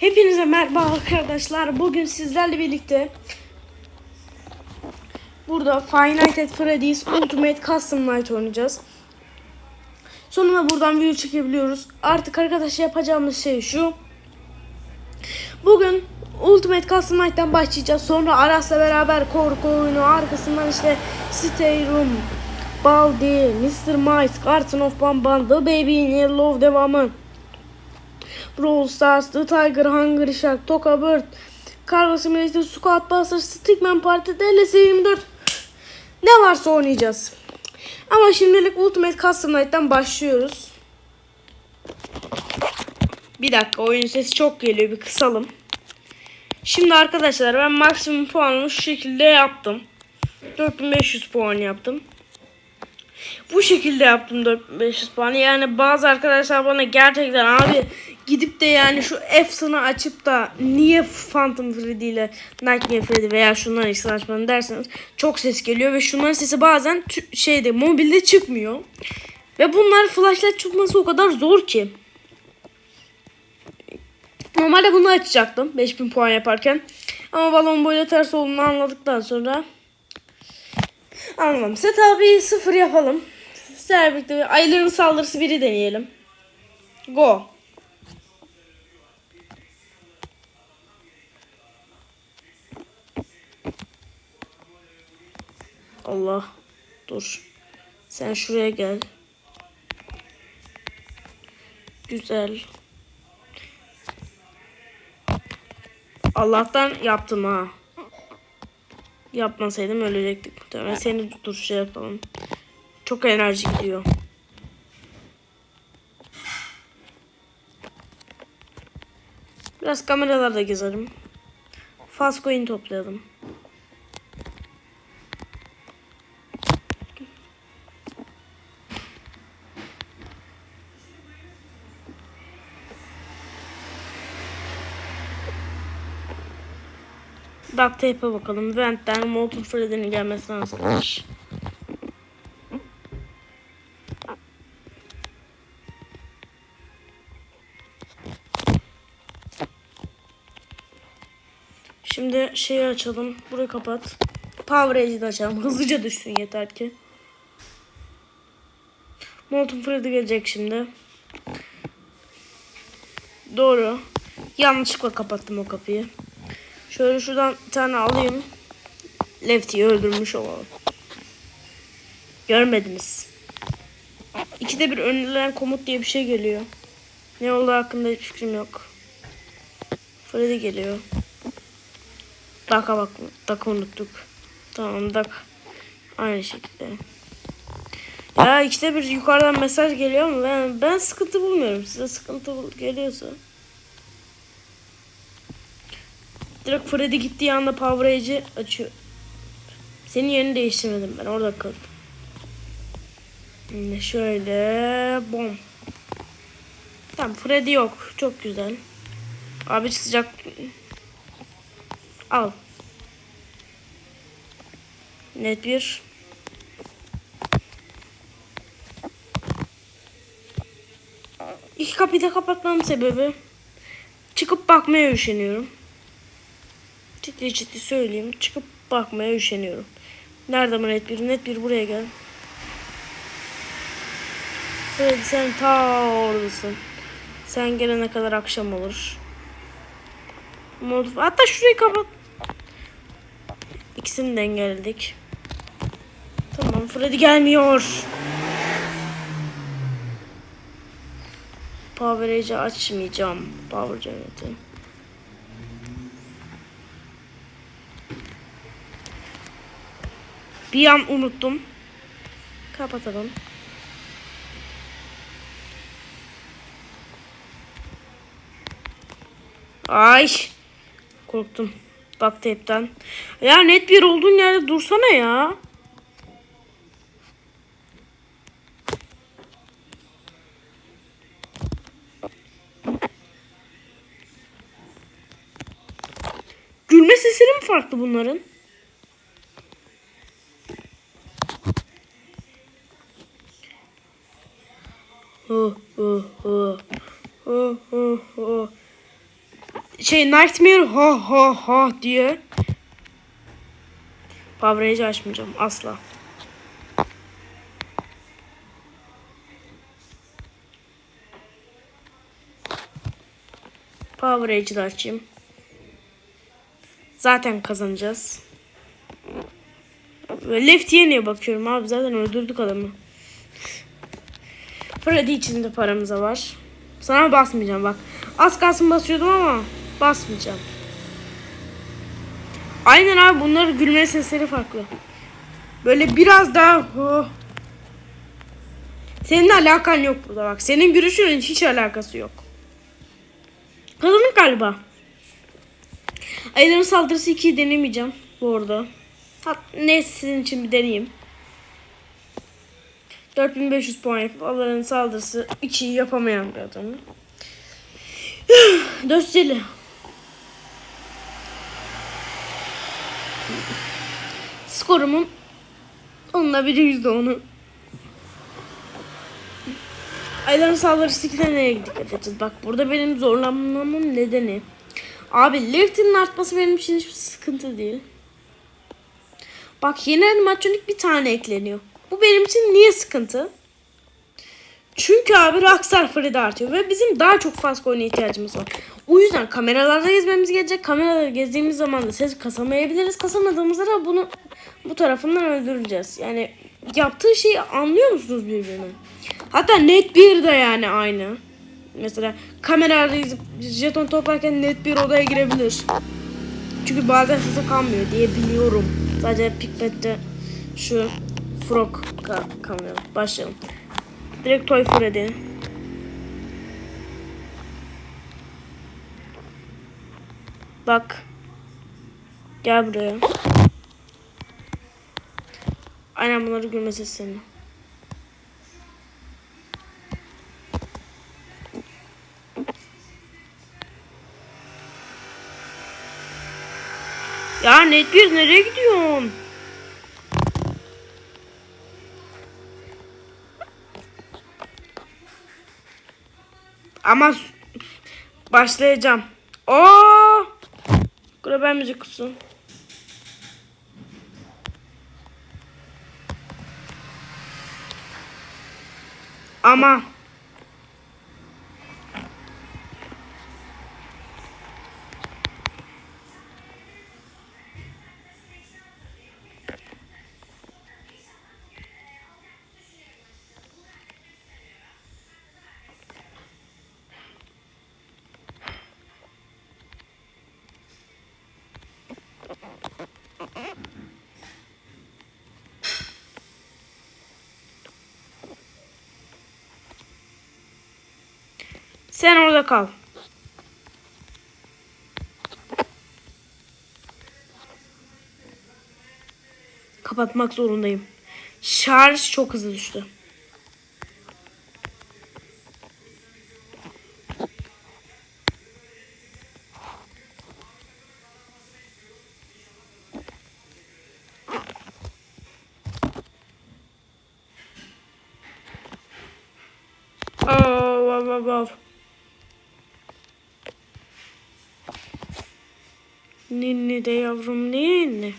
Hepinize merhaba arkadaşlar. Bugün sizlerle birlikte burada Five Nights at Freddy's Ultimate Custom Night oynayacağız. Sonunda buradan video çekebiliyoruz. Artık arkadaşlar yapacağımız şey şu. Bugün Ultimate Custom Night'tan başlayacağız. Sonra Aras'la beraber korku oyunu arkasından işte Stay Room, Baldi, Mr. Mice, Garden of Bamban, The Baby in Yellow devamı. Brawl Stars, The Tiger, Hungry Shark, Toka Bird, Cargo Simulator, Squad Buster, Stickman Party, DLC 24 ne varsa oynayacağız. Ama şimdilik Ultimate Custom Night'tan başlıyoruz. Bir dakika oyun sesi çok geliyor bir kısalım. Şimdi arkadaşlar ben maksimum puanımı şu şekilde yaptım. 4500 puan yaptım. Bu şekilde yaptım 4500 puanı. Yani bazı arkadaşlar bana gerçekten abi gidip de yani şu Efson'u açıp da niye Phantom Freddy ile Nightmare Freddy veya şunların ikisini derseniz çok ses geliyor ve şunların sesi bazen şeyde mobilde çıkmıyor. Ve bunlar flashlight çıkması o kadar zor ki. Normalde bunu açacaktım 5000 puan yaparken. Ama balon boyla ters olduğunu anladıktan sonra anladım. Set abi sıfır yapalım. Sizlerle birlikte ayıların saldırısı biri deneyelim. Go. Allah. Dur. Sen şuraya gel. Güzel. Allah'tan yaptım ha. Yapmasaydım ölecektik muhtemelen. Seni dur şey yapalım. Çok enerji gidiyor. Biraz kameralarda gezelim. Fast coin toplayalım. Duct tape'e bakalım. Vent'ten Molten Freddy'nin gelmesi lazım. Şimdi şeyi açalım. Burayı kapat. Power Edge'i açalım. Hızlıca düşsün yeter ki. Molten Freddy gelecek şimdi. Doğru. Yanlışlıkla kapattım o kapıyı. Şöyle şuradan bir tane alayım. Lefty'yi öldürmüş olalım. Görmediniz. İkide bir önerilen komut diye bir şey geliyor. Ne olduğu hakkında hiç fikrim yok. Freddy geliyor. Daka bak. Daka unuttuk. Tamam dak. Aynı şekilde. Ya ikide bir yukarıdan mesaj geliyor ama ben, ben sıkıntı bulmuyorum. Size sıkıntı geliyorsa. Direkt Freddy gittiği anda Power Edge'i açıyor. Senin yerini değiştirmedim ben orada. Şimdi şöyle bom. Tamam Freddy yok. Çok güzel. Abi sıcak. Al. Net bir. İki kapıyı da kapatmam sebebi. Çıkıp bakmaya üşeniyorum. Ciddi ciddi söyleyeyim. Çıkıp bakmaya üşeniyorum. Nerede bu net bir? Net bir buraya gel. Freddy sen ta oradasın. Sen gelene kadar akşam olur. Mod Hatta şurayı kapat. İkisini de engelledik. Tamam Freddy gelmiyor. Power açmayacağım. Power Generator. Bir an unuttum. Kapatalım. Ay. Korktum. Duct tape'den. Ya net bir olduğun yerde dursana ya. Gülme sesleri mi farklı bunların? Şey Nightmare ha ha ha diye. Power Rage'i açmayacağım asla. Power Rage'i açayım. Zaten kazanacağız. Lefty'ye niye bakıyorum abi? Zaten öldürdük adamı. Freddy için de paramıza var. Sana basmayacağım bak. Az kalsın basıyordum ama basmayacağım. Aynen abi bunların gülme sesleri farklı. Böyle biraz daha oh. Senin alakan yok burada bak. Senin gülüşünün hiç alakası yok. Kazandık galiba. Ayların saldırısı 2'yi denemeyeceğim bu arada. Hat, neyse sizin için bir deneyeyim. 4500 puan yapıp Allah'ın saldırısı 2'yi yapamayan bir adamı. 450. Skorumun onunla biri yüzde onu. Ayların saldırısı 2'den nereye dikkat edeceğiz? Bak burada benim zorlanmamın nedeni. Abi Left'in artması benim için hiçbir sıkıntı değil. Bak yeni animatronik bir tane ekleniyor. Bu benim için niye sıkıntı? Çünkü abi Rockstar Freddy artıyor ve bizim daha çok fast coin'e ihtiyacımız var. O yüzden kameralarda gezmemiz gerekecek. Kameraları gezdiğimiz zaman da ses kasamayabiliriz. Kasamadığımızda da bunu bu tarafından öldüreceğiz. Yani yaptığı şeyi anlıyor musunuz birbirini? Hatta net bir de yani aynı. Mesela kamerada izip jeton toplarken net bir odaya girebilir. Çünkü bazen sesi kalmıyor diye biliyorum. Sadece Pikmet'te şu frog ka- kalmıyor. Başlayalım. Direkt Toy Freddy. Bak. Gel buraya. Aynen bunları gülme seslerini. Ya net bir nereye gidiyorsun? Ama başlayacağım. Oo! Global müzik kutusu. Ama sen orada kal. Kapatmak zorundayım. Şarj çok hızlı düştü. Wow, wow. Ninni de yavrum ninni.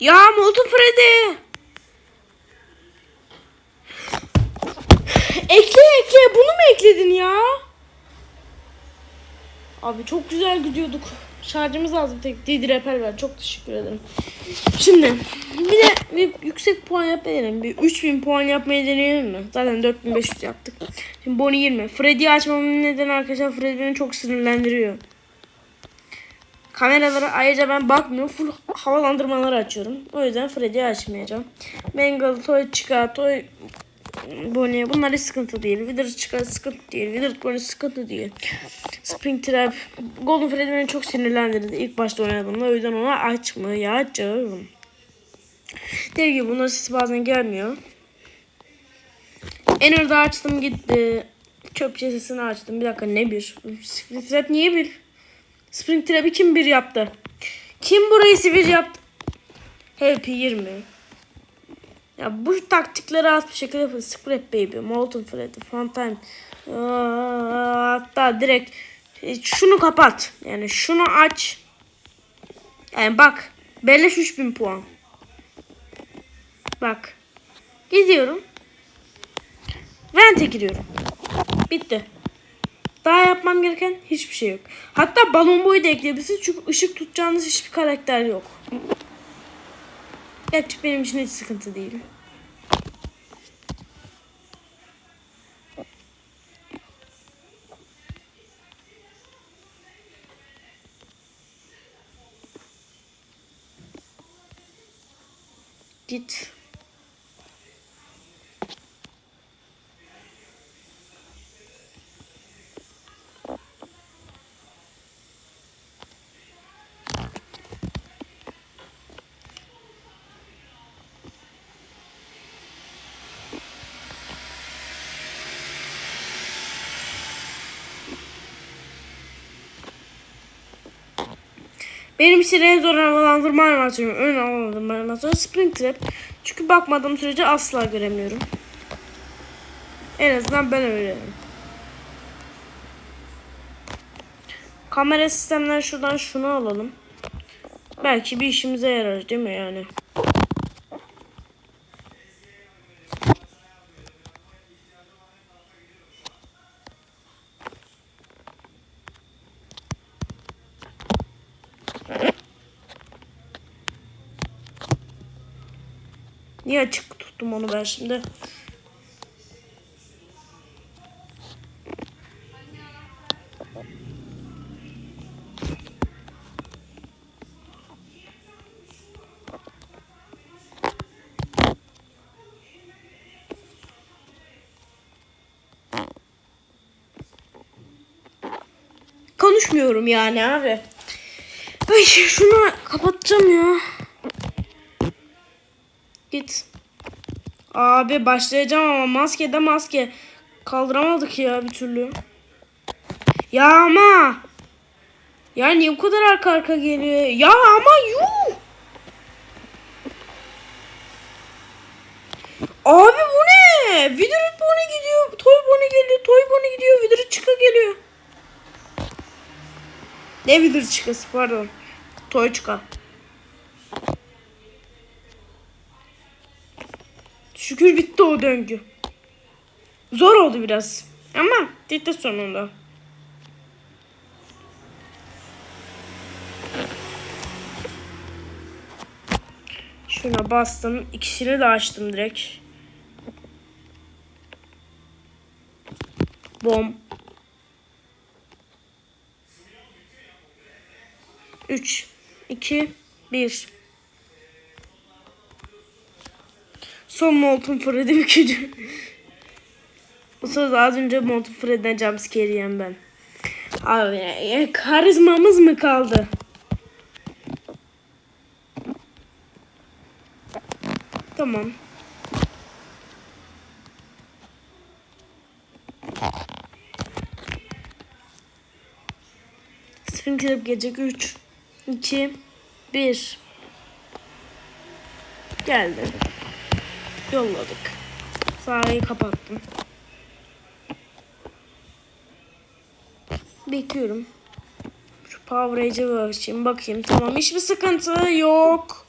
Ya Molten Freddy. Ekle ekle. Bunu mu ekledin ya? Abi çok güzel gidiyorduk. Şarjımız lazım tek. Didi Repel ver. Çok teşekkür ederim. Şimdi bir de bir yüksek puan yapmayı deneyelim. Bir 3000 puan yapmayı deneyelim mi? Zaten 4500 yaptık. Şimdi Bonnie 20. Freddy'yi açmamın nedeni arkadaşlar Freddy beni çok sinirlendiriyor. Kameralara ayrıca ben bakmıyorum. Full havalandırmaları açıyorum. O yüzden Freddy'yi açmayacağım. Mangle, Toy Chica, Toy Bonnie bunlar hiç sıkıntı değil. Wither çıkar sıkıntı değil. Wither Bonnie sıkıntı değil. Springtrap Golden Freddy beni çok sinirlendirdi ilk başta oynadığımda. O yüzden ona açmayacağım. Dediğim gibi bunlar sesi bazen gelmiyor. Enter'da açtım gitti. Çöp sesini açtım. Bir dakika ne bir? Springtrap niye bir? Springtrap'i kim bir yaptı? Kim burayı bir yaptı? Help 20. Ya bu taktikleri az bir şekilde yapın. Scrap Baby, Molten Freddy, Funtime. Aa, Hatta direkt e, şunu kapat. Yani şunu aç. Yani bak. Beleş 3000 puan. Bak. Gidiyorum. Vent'e giriyorum. Bitti. Daha yapmam gereken hiçbir şey yok. Hatta balon boyu da ekleyebilirsiniz. Çünkü ışık tutacağınız hiçbir karakter yok. Gerçi benim için hiç sıkıntı değil. Git. Benim için en zor havalandırma animasyonu, ön havalandırma animasyonu Springtrap. Çünkü bakmadığım sürece asla göremiyorum. En azından ben öğrenirim. Kamera sistemler şuradan şunu alalım. Belki bir işimize yarar değil mi yani? Niye açık tuttum onu ben şimdi? Konuşmuyorum yani abi. Ay şunu kapatacağım ya. Git. Abi başlayacağım ama maske de maske. Kaldıramadık ya bir türlü. Ya ama. Ya niye bu kadar arka arka geliyor? Ya ama yuh. Abi bu ne? Wither Bonnie gidiyor. Toy Bonnie geliyor. Toy Bonnie gidiyor. Wither çıka geliyor. Ne Wither çıkası pardon. Toy çıka. Şükür bitti o döngü. Zor oldu biraz. Ama bitti sonunda. Şuna bastım. İkisini de açtım direkt. Bom. 3 2 1 Son Molten Freddy bükücü. Bu sırada az önce Molten Freddy'den jumpscare yiyen ben. Abi ya, karizmamız mı kaldı? Tamam. Spring Club gelecek 3 2 1 Geldi. Yolladık. Sahayı kapattım. Bekliyorum. Şu Power Rage'e bakayım. Bakayım. Tamam. Hiçbir sıkıntı yok.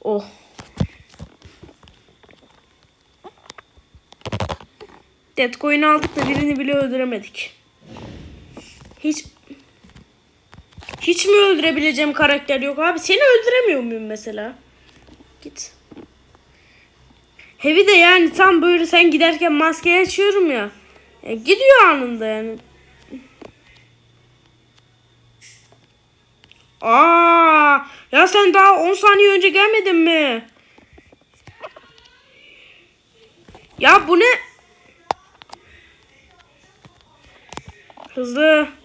Oh. Deadcoin'i aldık da birini bile öldüremedik. Hiç hiç mi öldürebileceğim karakter yok abi? Seni öldüremiyor muyum mesela? Git. Heavy de yani tam böyle sen giderken maskeyi açıyorum ya. ya gidiyor anında yani. Aa, ya sen daha 10 saniye önce gelmedin mi? Ya bu ne? Hızlı.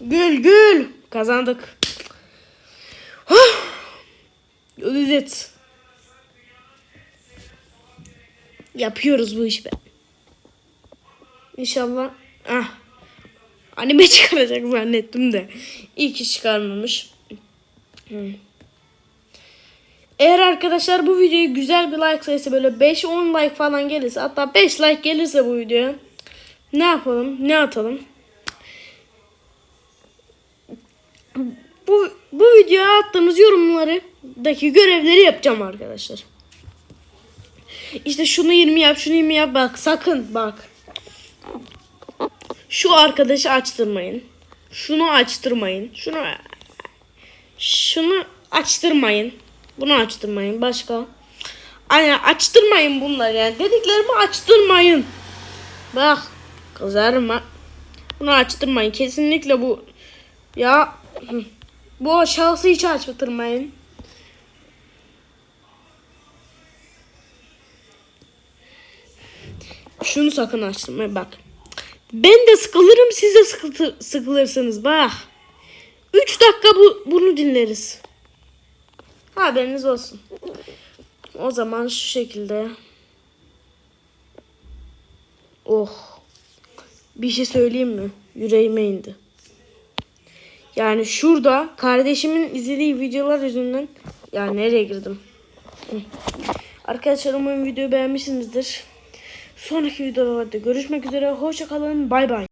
Gül gül. Kazandık. Evet. Yapıyoruz bu işi be. İnşallah. Ah. Anime çıkaracak zannettim de. İyi ki çıkarmamış. Hmm. Eğer arkadaşlar bu videoya güzel bir like sayısı böyle 5-10 like falan gelirse hatta 5 like gelirse bu videoya ne yapalım ne atalım bu, bu videoya attığımız yorumlardaki görevleri yapacağım arkadaşlar. İşte şunu 20 yap şunu 20 yap bak sakın bak. Şu arkadaşı açtırmayın. Şunu açtırmayın. Şunu şunu açtırmayın. Bunu açtırmayın. Başka? Aynen açtırmayın bunları yani. Dediklerimi açtırmayın. Bak kızarma. Bunu açtırmayın. Kesinlikle bu ya. Bu şahsı hiç açtırmayın. Şunu sakın açtırmayın bak. Ben de sıkılırım siz de sıkılır, sıkılırsınız bak. 3 dakika bu, bunu dinleriz. Haberiniz olsun. O zaman şu şekilde. Oh. Bir şey söyleyeyim mi? Yüreğime indi. Yani şurada kardeşimin izlediği videolar yüzünden ya nereye girdim? Arkadaşlar umarım videoyu beğenmişsinizdir. Sonraki videolarda görüşmek üzere. Hoşçakalın. Bay bay.